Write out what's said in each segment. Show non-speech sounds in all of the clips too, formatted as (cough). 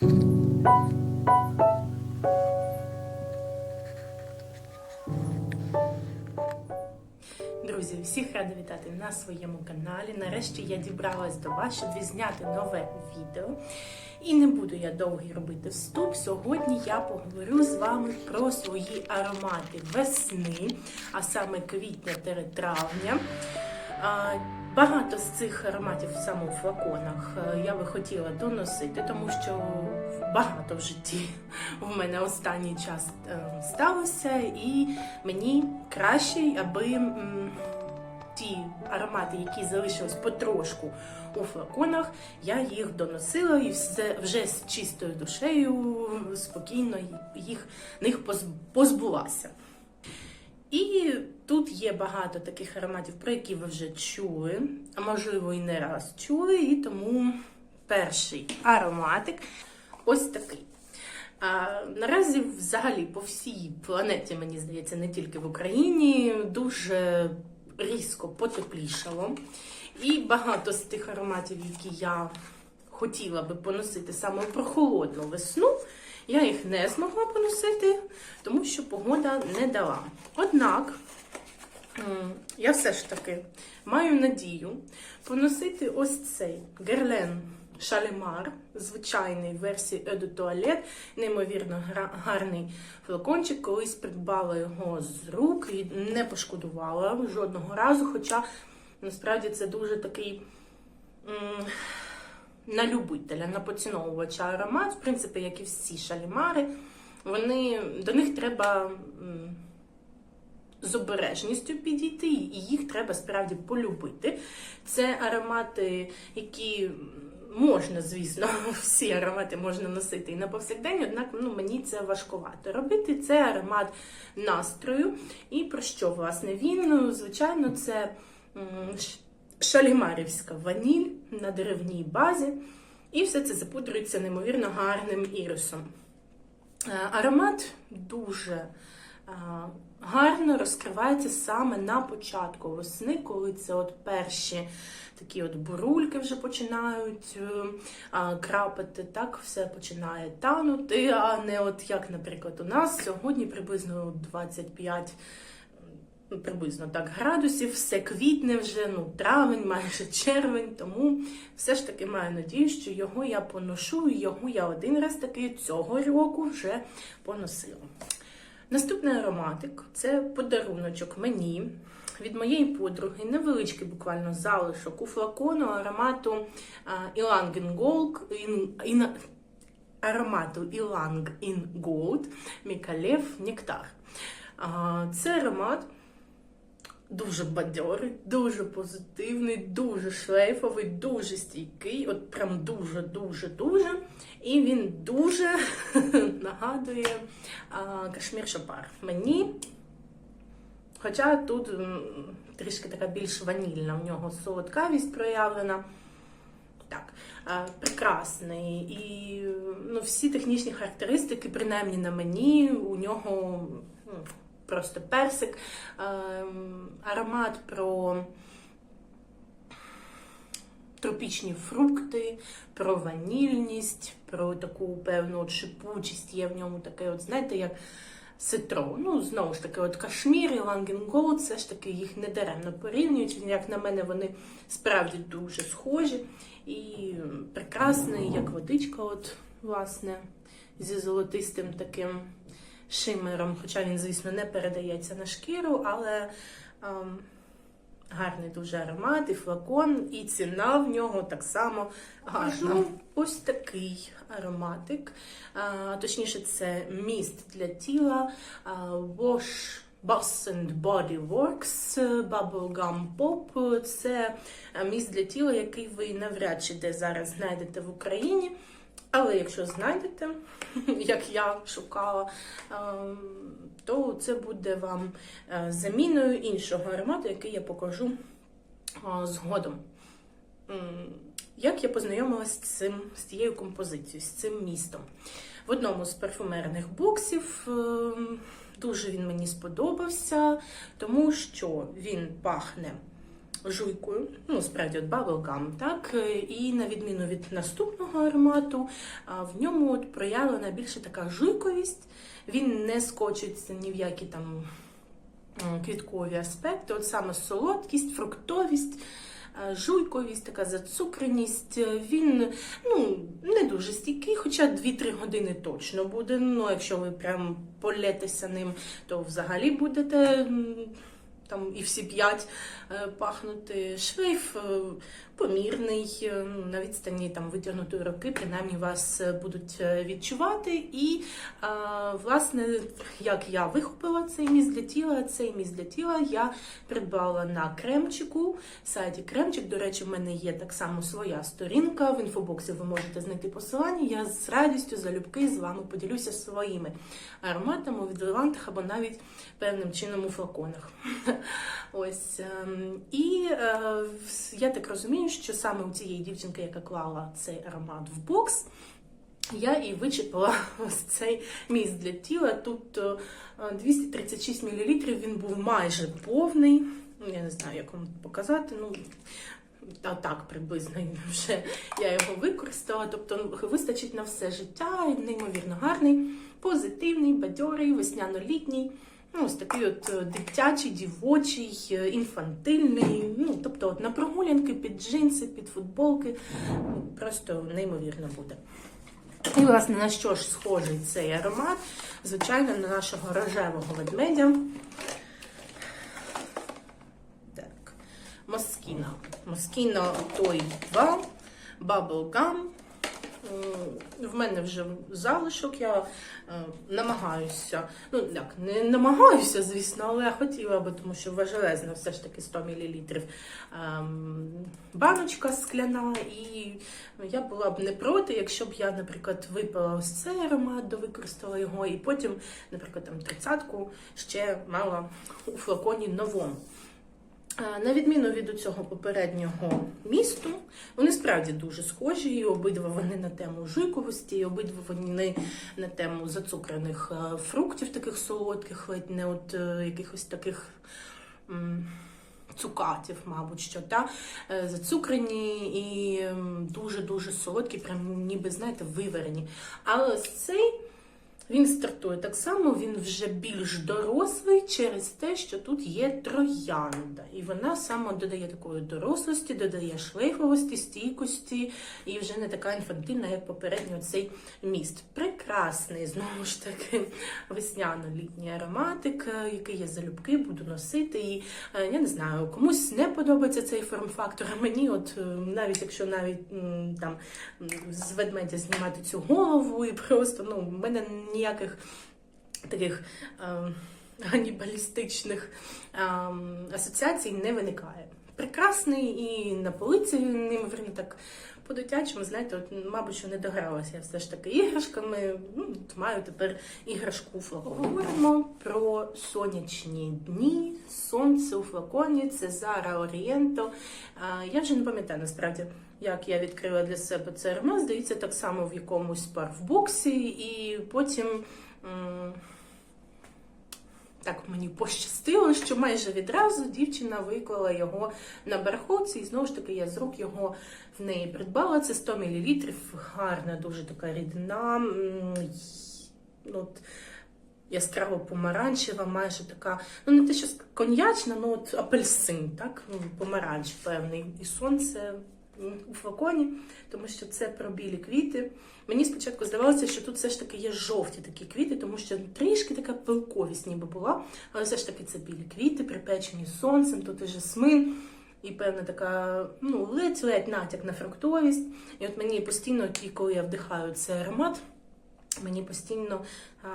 Друзі, всіх рада вітати на своєму каналі. Нарешті я дібралась до вас, щоб відзняти нове відео. І не буду я довго робити вступ. Сьогодні я поговорю з вами про свої аромати весни, а саме квітня та травня. А, Багато з цих ароматів саме у флаконах е, я би хотіла доносити, тому що багато в житті в мене останній час е, сталося, і мені краще, аби ті аромати, які залишились потрошку у флаконах, я їх доносила і все вже з чистою душею спокійно їх них позбулася. І тут є багато таких ароматів, про які ви вже чули, а можливо і не раз чули, і тому перший ароматик ось такий. А, наразі, взагалі, по всій планеті, мені здається, не тільки в Україні, дуже різко потеплішало. І багато з тих ароматів, які я хотіла би поносити саме в прохолодну весну, я їх не змогла поносити, тому що погода не дала. Однак, я все ж таки маю надію поносити ось цей Герлен Шалемар, звичайний в версії Eau Toilette, неймовірно гарний флакончик. Колись придбала його з рук і не пошкодувала жодного разу. Хоча насправді це дуже такий. на любителя, на поціновувача аромат, в принципі, як і всі шалімари, вони, до них треба з обережністю підійти, і їх треба справді полюбити. Це аромати, які можна, звісно, (laughs) всі аромати можна носити і на повсякдень, однак ну, мені це важкувато робити. Це аромат настрою. І про що, власне, він? Ну, Звичайно, це шалімарівська ваніль на деревній базі. І все це запудрюється неймовірно гарним ірисом. Е, Аромат дуже гарно розкривається саме на початку весни, коли це от перші такі от бурульки вже починають е, крапати, так все починає танути, а не от як, наприклад, у нас сьогодні приблизно 25 ну, приблизно так градусів, все квітне вже, ну, травень, майже червень, тому все ж таки маю надію, що його я поношу, і його я один раз таки цього року вже поносила. Наступний ароматик це подаруночок мені від моєї подруги, невеличкий буквально залишок у флакону аромату in, аромату Ilang in Gold Мікалев Нектар. Це аромат дуже бадьорий, дуже позитивний, дуже шлейфовий, дуже стійкий, от прям дуже-дуже-дуже. І він дуже (laughs) нагадує а, Кашмір Шапар. Мені. Хоча тут трішки така більш ванільна, в нього солодкавість проявлена. Так, прекрасний. І ну, всі технічні характеристики, принаймні на мені, у нього просто персик, ем, аромат про тропічні фрукти, про ванільність, про таку певну от шипучість. Є в ньому таке, от, знаєте, як ситро. Ну, знову ж таки, от Кашмір і Лангенгоу, все ж таки їх не даремно порівнюють. Як на мене, вони справді дуже схожі і прекрасний, як водичка, от, власне, зі золотистим таким шимером. Хоча він, звісно, не передається на шкіру, але. ем, Гарний дуже аромат і флакон, і ціна в нього так само гарна. Ось такий ароматик. А, точніше, це міст для тіла а, Wash Boss and Body Works Bubblegum Pop. Це міст для тіла, який ви навряд чи де зараз знайдете в Україні. Але якщо знайдете, (laughs) як я шукала, ем, то це буде вам е, заміною іншого аромату, який я покажу е, згодом. Як я познайомилася з цим, з цією композицією, з цим містом? В одному з парфумерних боксів ем, дуже він мені сподобався, тому що він пахне жуйкою, ну, справді, от bubblegum, так, і на відміну від наступного аромату, в ньому от проявлена більше така жуйковість, він не скочиться ні в які там квіткові аспекти, от саме солодкість, фруктовість. Жуйковість, така зацукреність. Він ну, не дуже стійкий, хоча 2-3 години точно буде. Ну, якщо ви прям полетеся ним, то взагалі будете там і всі п'ять е, пахнути. Е, помірний, е, ну, на відстані там витягнутої руки, принаймні вас е, будуть е, відчувати. І, власне, як я вихопила цей міст для тіла, цей міст для тіла я придбала на кремчику, сайті Кремчик. До речі, в мене є так само своя сторінка. В інфобоксі ви можете знайти посилання. Я з радістю залюбки з вами поділюся своїми ароматами у відливантах або навіть певним чином у флаконах. (laughs) Ось ем, і я так розумію, що саме у цієї дівчинки, яка клала цей аромат в бокс. Я і вичепила (laughs) ось цей міст для тіла. Тут е, 236 мл, він був майже повний. Ну, Я не знаю, як вам показати. Ну, та так приблизно (laughs) вже я його використала. Тобто ну, вистачить на все життя, неймовірно гарний, позитивний, бадьорий, весняно-літній. Ну, ось такий от е, дитячий, дівочий, е, інфантильний. Ну, тобто от на прогулянки під джинси, під футболки. Ну, Просто неймовірно буде. І, власне, на що ж схожий цей аромат? Звичайно, на нашого рожевого ведмедя. Так. Москіна. Москіна той 2, Bubblegum. В мене вже залишок, я е, намагаюся, ну як, не намагаюся, звісно, але хотіла би, тому що важелезна все ж таки 100 мл ем, баночка скляна, і я була б не проти, якщо б я, наприклад, випила ось цей аромат, довикористала його, і потім, наприклад, там тридцятку ще мала у флаконі новому. На відміну від цього попереднього місту, вони справді дуже схожі, і обидва вони на тему жуйковості, і обидва вони на тему зацукрених е, фруктів, таких солодких, ледь не от е, якихось таких. Цукатів, мабуть, що та е, зацукрені і дуже-дуже солодкі, прям ніби, знаєте, виварені. Але ось цей він стартує так само, він вже більш дорослий через те, що тут є троянда. І вона саме додає такої дорослості, додає шлейфовості, стійкості і вже не така інфантильна, як попередній цей міст. Прекрасний, знову ж таки, весняно-літній ароматик, е, який я залюбки буду носити. І е, я не знаю, комусь не подобається цей форм-фактор, а мені, от е, навіть якщо навіть там з ведмедя знімати цю голову, і просто ну, в мене ніяких таких е, ганібалістичних е, асоціацій не виникає. Прекрасний і на полиці він так по-дитячому, знаєте, от, мабуть, що не догралася я все ж таки іграшками. Ну, маю тепер іграшку у. Говоримо про сонячні дні, сонце у флаконі, це Зара Орієнто. Я вже не пам'ятаю насправді, як я відкрила для себе цей аромат. Здається, так само в якомусь парфбоксі, і потім. Так мені пощастило, що майже відразу дівчина виклала його на барахолці, і знову ж таки я з рук його в неї придбала. Це 100 мл, гарна, дуже така й- ну, от, яскраво помаранчева, майже така, ну не те, що коньячна, ну от апельсин, так? Помаранч певний. І сонце у флаконі, тому що це про білі квіти. Мені спочатку здавалося, що тут все ж таки є жовті такі квіти, тому що трішки така пилковість ніби була, але все ж таки це білі квіти, припечені сонцем, тут і жасмин. І певна така, ну, ледь-ледь натяк на фруктовість. І от мені постійно, коли я вдихаю цей аромат, мені постійно а,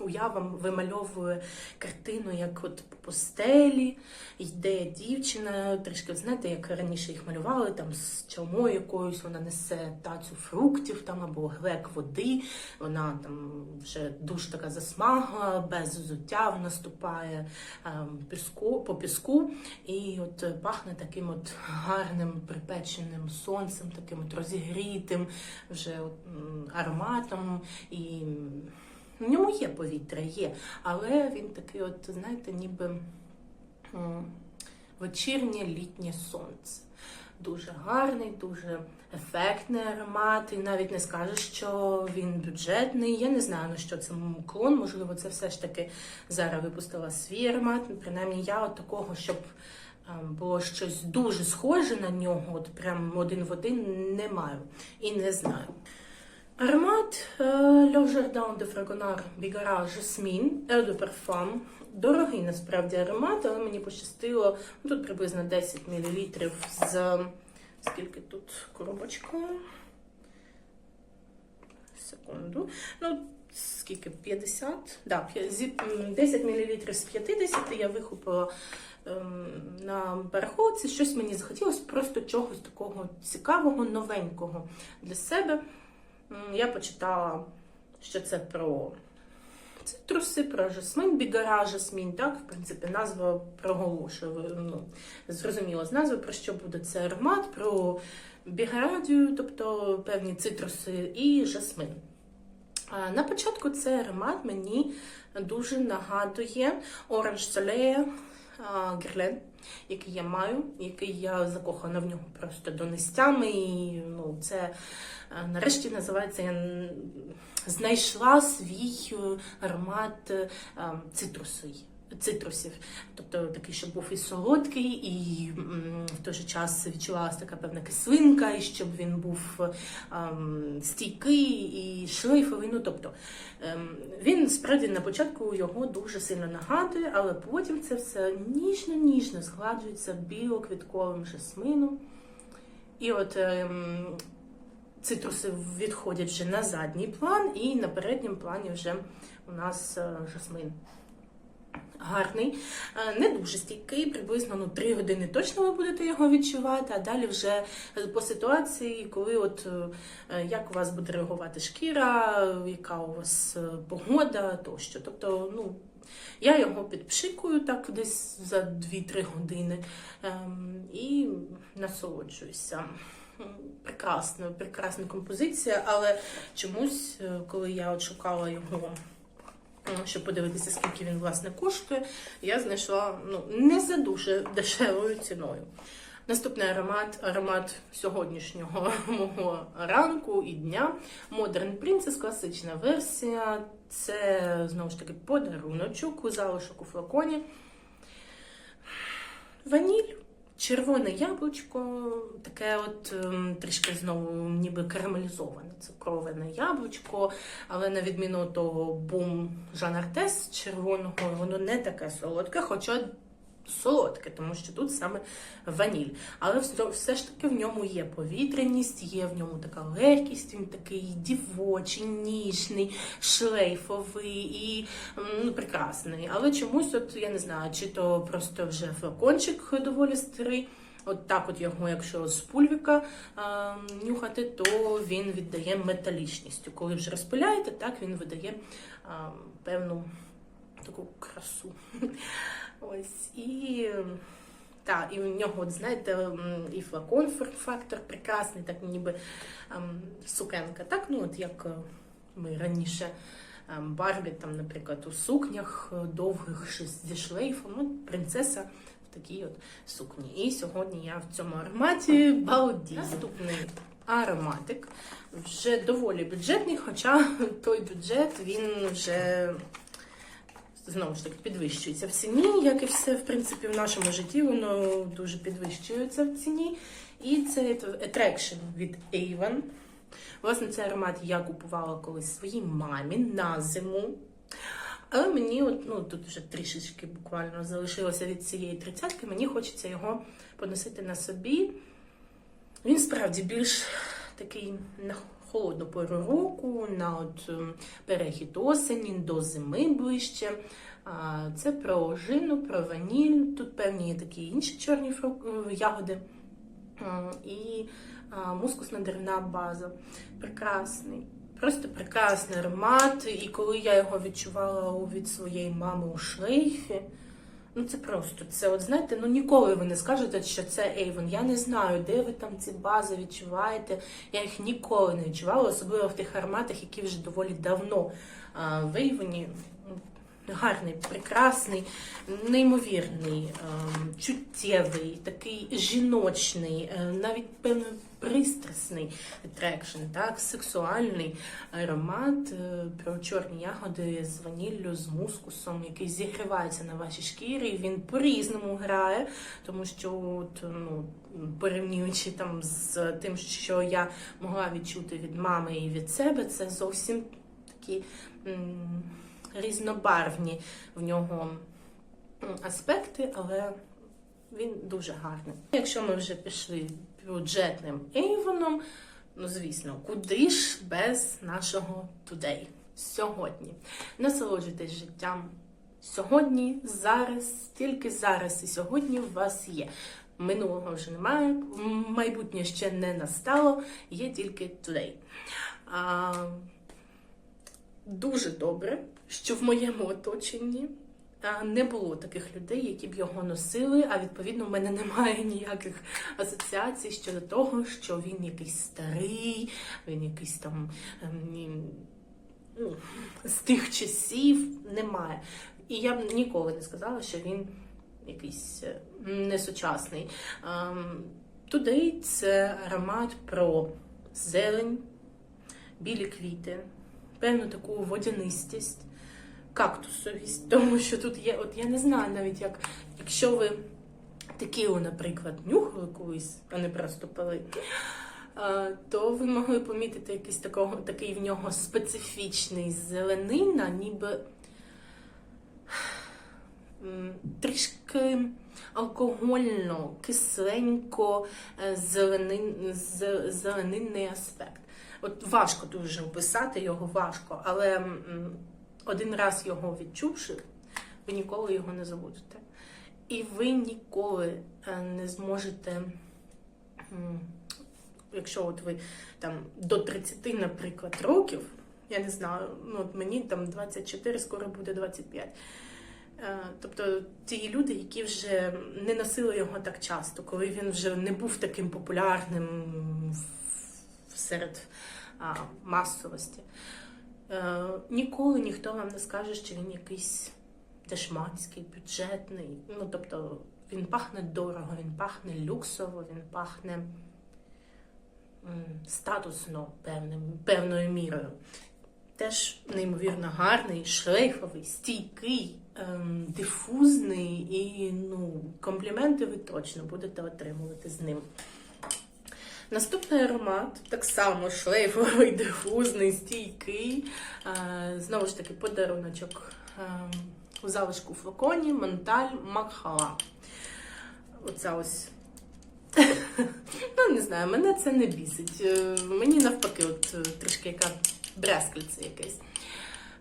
уява вимальовує картину, як от по постелі йде дівчина, трішки, знаєте, як раніше їх малювали, там з чалмою якоюсь, вона несе тацю фруктів там або глек води, вона там вже дуже така засмагла, без взуття вона ступає піску, по піску, і от пахне таким от гарним припеченим сонцем, таким от розігрітим вже от, ароматом. І в ньому є повітря, є, але він такий, от, знаєте, ніби вечірнє літнє сонце. Дуже гарний, дуже ефектний аромат. І навіть не скажеш, що він бюджетний. Я не знаю, на що це клон. Можливо, це все ж таки зараз випустила свій аромат. Принаймні, я от такого, щоб було щось дуже схоже на нього, от прям один в один не маю і не знаю. Аромат Le Jardin de Fragonard Bigara Jasmine Eau de Parfum. Дорогий насправді аромат, але мені пощастило ну, тут приблизно 10 мл з скільки тут коробочка? Секунду. Ну, скільки? 50? Да, п'я- зі- м, 10 мл з 50 я вихопила ем, на барахолці. Щось мені захотілося просто чогось такого цікавого, новенького для себе. Я почитала, що це про цитруси, про жасмин, бігара жасмін, так, в принципі, назва проголошує. Ну, зрозуміло з назви, про що буде це аромат, про бігарадію, тобто певні цитруси, і жасмин. На початку цей аромат мені дуже нагадує Orange Soleil Guerlain, який я маю, який я закохана в нього просто донестями. І ну, це нарешті називається я знайшла свій е, аромат е, цитрусовий. Цитрусів, тобто такий, щоб був і солодкий, і в той же час відчувалася така певна кислинка, і щоб він був ем, стійкий і шлейфовий. Ну, тобто ем, він справді на початку його дуже сильно нагадує, але потім це все ніжно-ніжно згладжується білоквітковим жасмином. І от ем, цитруси відходять вже на задній план, і на передньому плані вже у нас е, жасмин. Гарний, Е, не дуже стійкий, приблизно ну, 3 години точно ви будете його відчувати, а далі вже по ситуації, коли от е, як у вас буде реагувати шкіра, яка у вас погода тощо. Тобто, ну, я його підпшикую так десь за 2-3 години ем, і насолоджуюся. Прекрасна, прекрасна композиція, але чомусь, е, коли я от шукала його щоб подивитися, скільки він власне коштує, я знайшла ну, не за дуже дешевою ціною. Наступний аромат аромат сьогоднішнього (laughs) мого ранку і дня. Modern Princess, класична версія. Це знову ж таки подаруночок у залишок у флаконі. Ваніль, червоне яблучко, таке от ем, трішки знову ніби карамелізоване цукроване яблучко, але на відміну того бум Жан Артес червоного, воно не таке солодке, хоча солодке, тому що тут саме ваніль. Але все, ж таки в ньому є повітряність, є в ньому така легкість, він такий дівочий, ніжний, шлейфовий і ну, прекрасний. Але чомусь, от я не знаю, чи то просто вже флакончик доволі старий. От так, от його, якщо з пульвіка а, нюхати, то він віддає металічністю. Коли вже розпиляєте, так він видає а, певну таку красу. Ось і. Так, і в нього, от, знаєте, і флакон фактор прекрасний, так ніби ем, сукенка. Так, ну от як е, ми раніше ем, Барбі, там, наприклад, у сукнях е, довгих зі шлейфом, ну, принцеса в такій от сукні. І сьогодні я в цьому ароматі балдію. Наступний ароматик вже доволі бюджетний, хоча (laughs) той бюджет він вже знову ж таки підвищується в ціні, як і все, в принципі, в нашому житті, воно дуже підвищується в ціні. І це Attraction від Avon. Власне, цей аромат я купувала колись своїй мамі на зиму. Але мені, от, ну тут вже трішечки буквально залишилося від цієї тридцятки, мені хочеться його поносити на собі. Він справді більш такий холодну пору року, на от ем, перехід осені, до зими ближче. Це про ожину, про ваніль. Тут певні такі інші чорні е, ягоди. І мускусна деревна база. Прекрасний. Просто прекрасний аромат. І коли я його відчувала від своєї мами у шлейфі, ну це просто це, от знаєте, ну ніколи ви не скажете, що це Avon. Я не знаю, де ви там ці бази відчуваєте. Я їх ніколи не відчувала, особливо в тих ароматах, які вже доволі давно а, в Avon. Гарний, прекрасний, неймовірний, ем, чуттєвий, такий жіночний, е, навіть певно пристрасний атрекшн, так, сексуальний аромат е, про чорні ягоди з ваніллю, з мускусом, який зігрівається на вашій шкірі. Він по-різному грає, тому що от, ну, порівнюючи там з тим, що я могла відчути від мами і від себе, це зовсім такі м, різнобарвні в нього аспекти, але він дуже гарний. Якщо ми вже пішли бюджетним Ейвоном, ну звісно, куди ж без нашого today, сьогодні. Насолоджуйтесь життям сьогодні, зараз, тільки зараз і сьогодні у вас є. Минулого вже немає, майбутнє ще не настало, є тільки today. А, дуже добре, що в моєму оточенні не було таких людей, які б його носили, а відповідно в мене немає ніяких асоціацій щодо того, що він якийсь старий, він якийсь там ем, ну, з тих часів немає. І я б ніколи не сказала, що він якийсь е, несучасний. Ем, Today це аромат про зелень, білі квіти, певну таку водянистість, кактусовість, тому що тут є, от я не знаю навіть як, якщо ви текілу, наприклад, нюхали колись, а не просто пили, то ви могли помітити якийсь такого, такий в нього специфічний зеленина, ніби трішки алкогольно, кисленько, е, зеленин, зеленинний аспект. От важко дуже описати його важко, але один раз його відчувши, ви ніколи його не забудете. І ви ніколи е, не зможете, якщо от ви там до 30, наприклад, років, я не знаю, ну от мені там 24, скоро буде 25. Е, Тобто ті люди, які вже не носили його так часто, коли він вже не був таким популярним серед масовості. Е, Ніколи ніхто вам не скаже, що він якийсь дешманський, бюджетний. Ну, тобто він пахне дорого, він пахне люксово, він пахне статусно певним, певною мірою. Теж неймовірно гарний, шлейфовий, стійкий, ем, дифузний і ну, компліменти ви точно будете отримувати з ним. Наступний аромат так само шлейфовий, (laughs) дифузний, стійкий. Е, знову ж таки, подаруночок ем, у залишку флаконі Монталь Макхала. Оця ось. (laughs) ну, не знаю, мене це не бісить. Е, Мені навпаки, от е, трішки яка брязкальце якесь.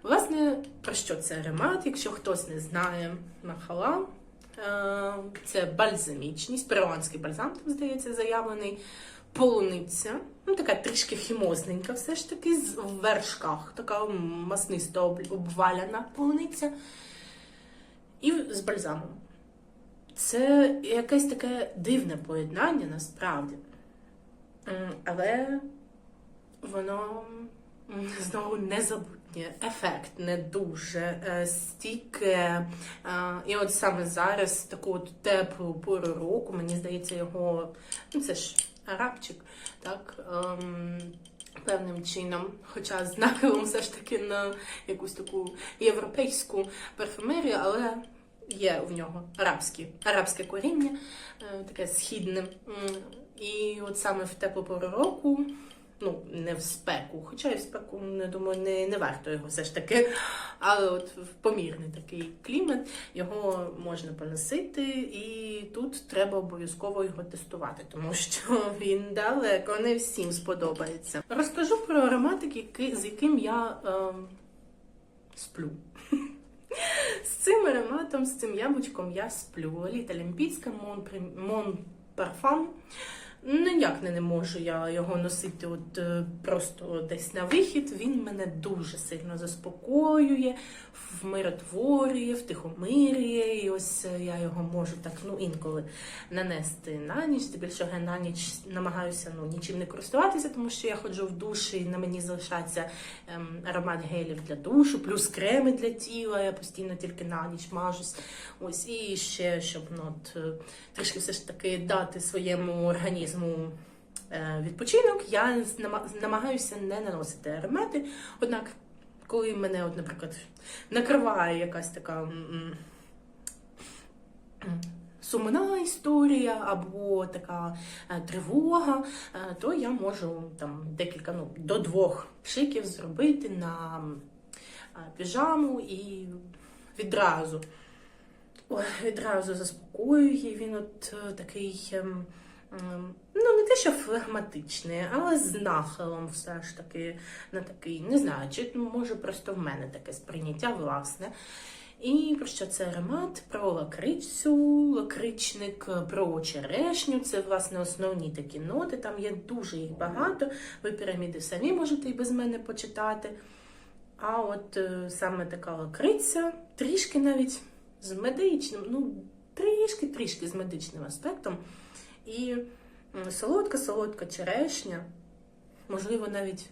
Власне, про що це аромат? Якщо хтось не знає Махала, е, це бальзамічність, перуанський бальзам, там, здається, заявлений. Полуниця, ну така трішки хімозненька, все ж таки, в вершках, така маснисто об- обваляна полуниця. І з бальзамом. Це якесь таке дивне поєднання насправді. Але воно знову незабутнє, ефект не дуже е, стійке. Е, І от саме зараз, таку от теплу пору року, мені здається, його ну це ж арабчик, так. ем, Певним чином, хоча з нахилом все ж таки на якусь таку європейську парфюмерію, але є в нього арабські, арабське коріння, е, таке східне. І от саме в теплу пору року, ну, не в спеку, хоча і в спеку, не думаю, не, не варто його все ж таки, але от в помірний такий клімат його можна поносити, і тут треба обов'язково його тестувати, тому що (laughs) він далеко не всім сподобається. Розкажу про ароматик, який, з яким я ем, сплю. (laughs) З цим ароматом, з цим яблучком я сплю. Літа Прем- Мон Парфам. Ніяк не, не можу я його носити от е, просто десь на вихід. Він мене дуже сильно заспокоює, вмиротворює, втихомирює. І ось е, я його можу так ну інколи нанести на ніч. Здебільшого я на ніч намагаюся ну нічим не користуватися, тому що я ходжу в душ і на мені залишається ем, аромат гелів для душу, плюс креми для тіла. Я постійно тільки на ніч мажусь. Ось і ще щоб ну, от, е, трішки все ж таки дати своєму організму. Е, Відпочинок я намагаюся не наносити аромати. Однак, коли мене, от, наприклад, накриває якась така сумна історія або така е, тривога, е, то я можу там декілька, ну, до двох пшиків зробити на піжаму і відразу. Ой, відразу заспокоює. Він от такий, ем, ем, ну не те, що флегматичний, але з нахилом все ж таки на такий, не знаю, чи може просто в мене таке сприйняття власне. І про що це аромат? Про лакрицю, лакричник, про черешню. Це, власне, основні такі ноти. Там є дуже їх багато. Ви піраміди самі можете і без мене почитати. А от е, саме така лакриця, трішки навіть з медичним, ну, трішки-трішки з медичним аспектом. І солодка-солодка черешня, можливо, навіть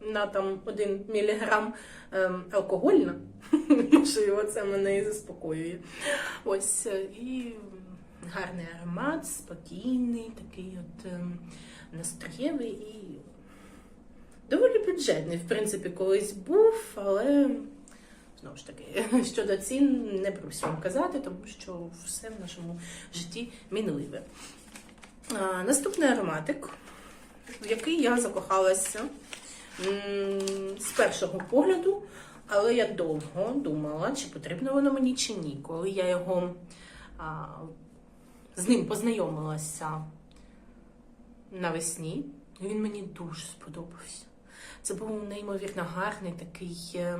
на там 1 міліграм ем, алкогольна. (laughs) Можливо, це мене і заспокоює. Ось е, і гарний аромат, спокійний, такий от ем, настроєвий і доволі бюджетний. В принципі, колись був, але знову ж таки, (laughs) щодо цін не бруся вам казати, тому що все в нашому житті мінливе. Наступний ароматик, в який я закохалася з першого погляду, але я довго думала, чи потрібно воно мені чи ні. Коли я його з ним познайомилася навесні, він мені дуже сподобався. Це був неймовірно гарний такий е,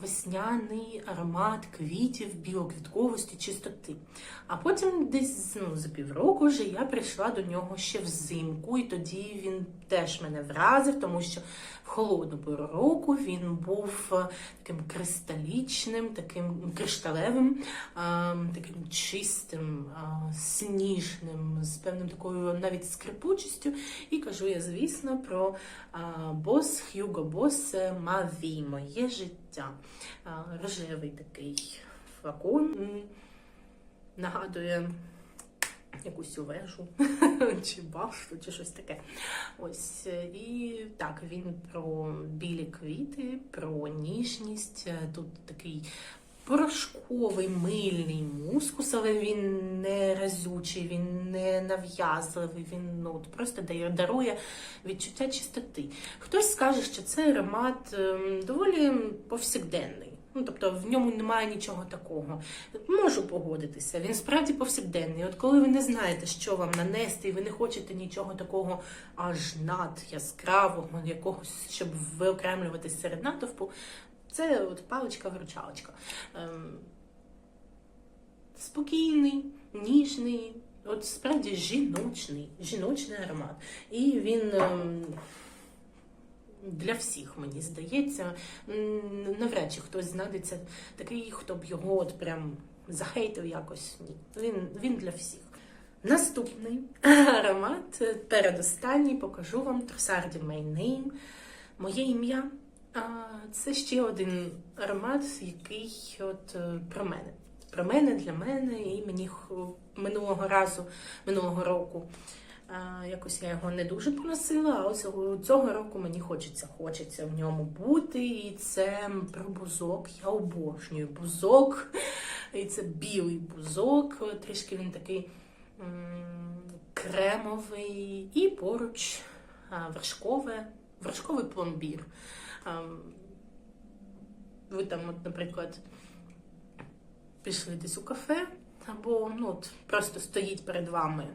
весняний аромат квітів, білоквітковості, чистоти. А потім десь ну, за півроку вже я прийшла до нього ще взимку, і тоді він теж мене вразив, тому що в холодну пору року він був е, таким кристалічним, таким кришталевим, е, таким чистим, е, сніжним, з певним такою навіть скрипучістю. І кажу я, звісно, про Бос Хьюго Бос Маві, моє життя. А, Рожевий такий флакон. Нагадує якусь вежу, (laughs) чи башту, чи щось таке. Ось е, і так, він про білі квіти, про ніжність. Е, Тут такий порошковий мильний мускус, але він не разючий, він не нав'язливий, він ну, просто дає, дарує відчуття чистоти. Хтось скаже, що це аромат ем, доволі повсякденний. Ну, тобто в ньому немає нічого такого. Можу погодитися, він справді повсякденний. От коли ви не знаєте, що вам нанести, і ви не хочете нічого такого аж над яскравого, якогось, щоб виокремлюватись серед натовпу, це от паличка-виручалочка. Ем, спокійний, ніжний, от справді жіночний, жіночний аромат. І він. ем, для всіх, мені здається, навряд чи хтось знайдеться такий, хто б його от прям захейтив якось. Ні. Він, він для всіх. Наступний аромат, передостанній, покажу вам Трусарді My моє ім'я. Це ще один аромат, який от е, про мене. Про мене, для мене, і мені минулого разу, минулого року. Якось я його не дуже поносила, а ось цього року мені хочеться, хочеться в ньому бути. І це про бузок. Я обожнюю бузок. І це білий бузок. Трішки він такий кремовий. І поруч вершкове, вершковий пломбір. Ви там, от, наприклад, пішли десь у кафе, або ну, от, просто стоїть перед вами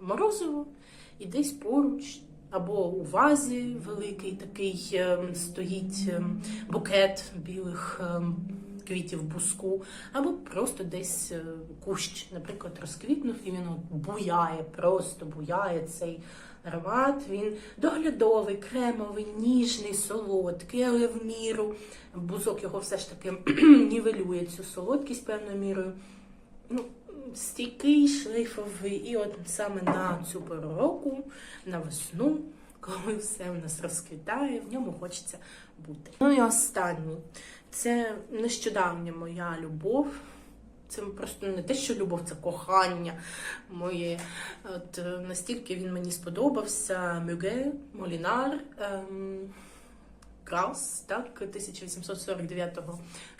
морозиво, і десь поруч, або у вазі великий такий ем, стоїть ем, букет білих ем, квітів буску, або просто десь е, кущ, наприклад, розквітнув і він от буяє, просто буяє цей аромат. Він доглядовий, кремовий, ніжний, солодкий, але в міру. Бузок його все ж таки (clears throat) нівелює цю солодкість певною мірою. Ну, стійкий, шлейфовий. І от саме на цю пору року, на весну, коли все в нас розквітає, в ньому хочеться бути. Ну і останній. Це нещодавня моя любов. Це просто не те, що любов, це кохання моє. От настільки він мені сподобався. Мюге, Молінар. Ем... Краус, так, 1849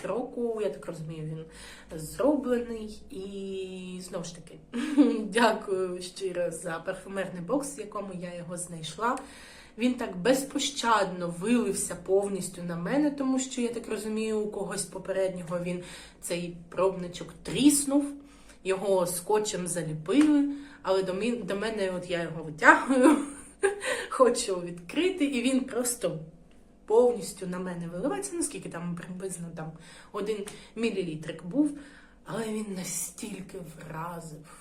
року, я так розумію, він зроблений. І знову ж таки, (laughs) дякую щиро за парфумерний бокс, в якому я його знайшла. Він так безпощадно вилився повністю на мене, тому що, я так розумію, у когось попереднього він цей пробничок тріснув, його скотчем заліпили, але до, мін, до мене от я його витягую, (laughs) хочу відкрити, і він просто повністю на мене виливається, наскільки там приблизно там один мілілітрик був, але він настільки вразив.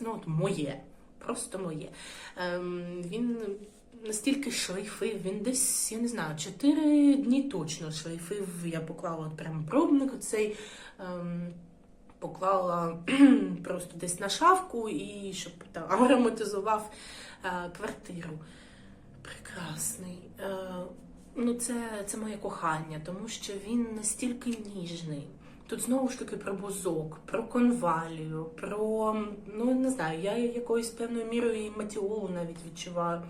Ну, от моє, просто моє. Ем, він настільки шлейфив, він десь, я не знаю, 4 дні точно шлейфив. Я поклала от прям пробник оцей. Ем, Поклала (clears throat) просто десь на шафку і щоб там ароматизував е, квартиру. Прекрасний. Е, Ну, це, це моє кохання, тому що він настільки ніжний. Тут знову ж таки про бузок, про конвалію, про ну не знаю, я якоюсь певною мірою і матіолу навіть відчуваю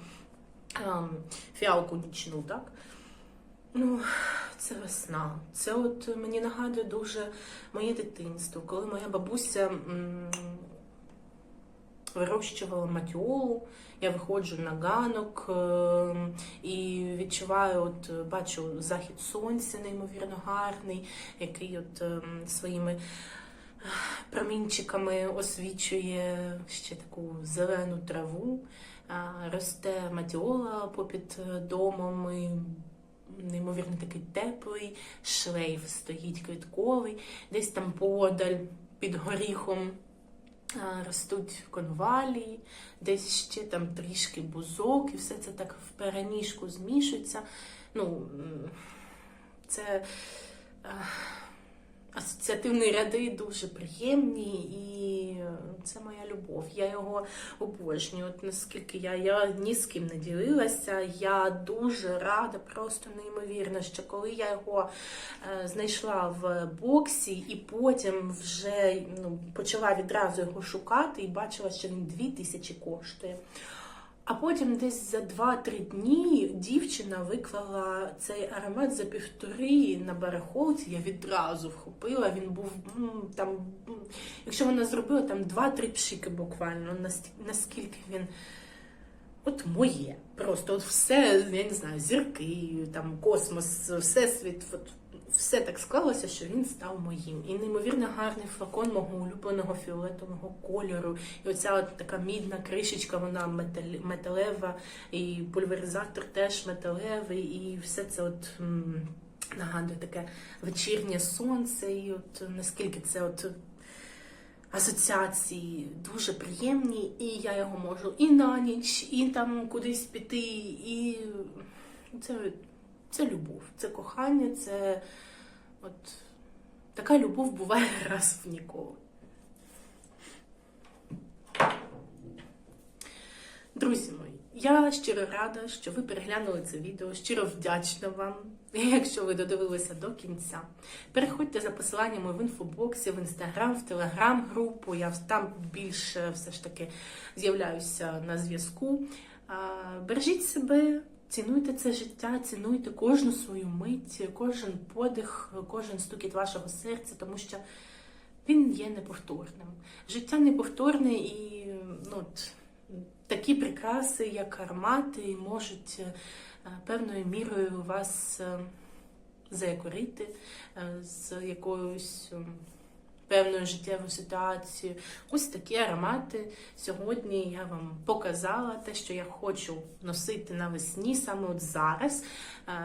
фіалку нічну, так? Ну, це весна. Це от мені нагадує дуже моє дитинство, коли моя бабуся вирощувала матіолу. Я виходжу на ганок е і відчуваю, от бачу захід сонця, неймовірно гарний, який от е своїми промінчиками освічує ще таку зелену траву. Росте матіола попід домом. І Неймовірно такий теплий шлейф стоїть квітковий, десь там подаль під горіхом ростуть конвалії, десь ще там трішки бузок, і все це так в переміжку змішується. Ну, це асоціативні ряди дуже приємні, і це моя любов. Я його обожнюю. От наскільки я я ні з ким не ділилася, я дуже рада, просто неймовірно, що коли я його е, знайшла в боксі, і потім вже ну, почала відразу його шукати і бачила, що він 2000 коштує. А потім десь за 2-3 дні дівчина виклала цей аромат за півтори на барахолці. Я відразу вхопила. Він був там, якщо вона зробила там 2-3 пшики буквально, наскільки він от моє. Просто от все, я не знаю, зірки, там космос, всесвіт. От все так склалося, що він став моїм. І неймовірно гарний флакон мого улюбленого фіолетового кольору. І оця от така мідна кришечка, вона металева, і пульверизатор теж металевий, і все це от. Нагадує таке вечірнє сонце, і от наскільки це от асоціації дуже приємні, і я його можу і на ніч, і там кудись піти, і це це любов, це кохання, це от така любов буває (laughs) раз в ніколи. Друзі мої, я щиро рада, що ви переглянули це відео, щиро вдячна вам, (laughs) якщо ви додивилися до кінця. Переходьте за посиланнями в інфобоксі, в інстаграм, в телеграм-групу. Я там більше все ж таки з'являюся на зв'язку. Бережіть себе. Цінуйте це життя, цінуйте кожну свою мить, кожен подих, кожен стукіт вашого серця, тому що він є неповторним. Життя неповторне і ну, от, такі прикраси, як аромати, можуть е, певною мірою вас е, заякорити е, з якоюсь певною життєву ситуацію. Ось такі аромати. Сьогодні я вам показала те, що я хочу носити навесні, саме от зараз.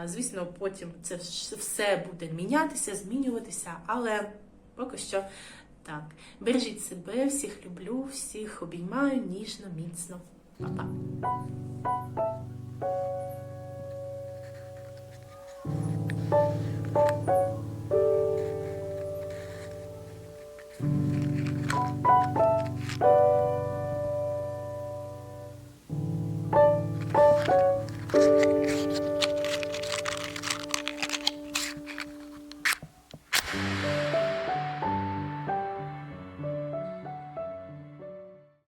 Звісно, потім це все буде мінятися, змінюватися, але поки що так. Бережіть себе, всіх люблю, всіх обіймаю ніжно, міцно. Па-па!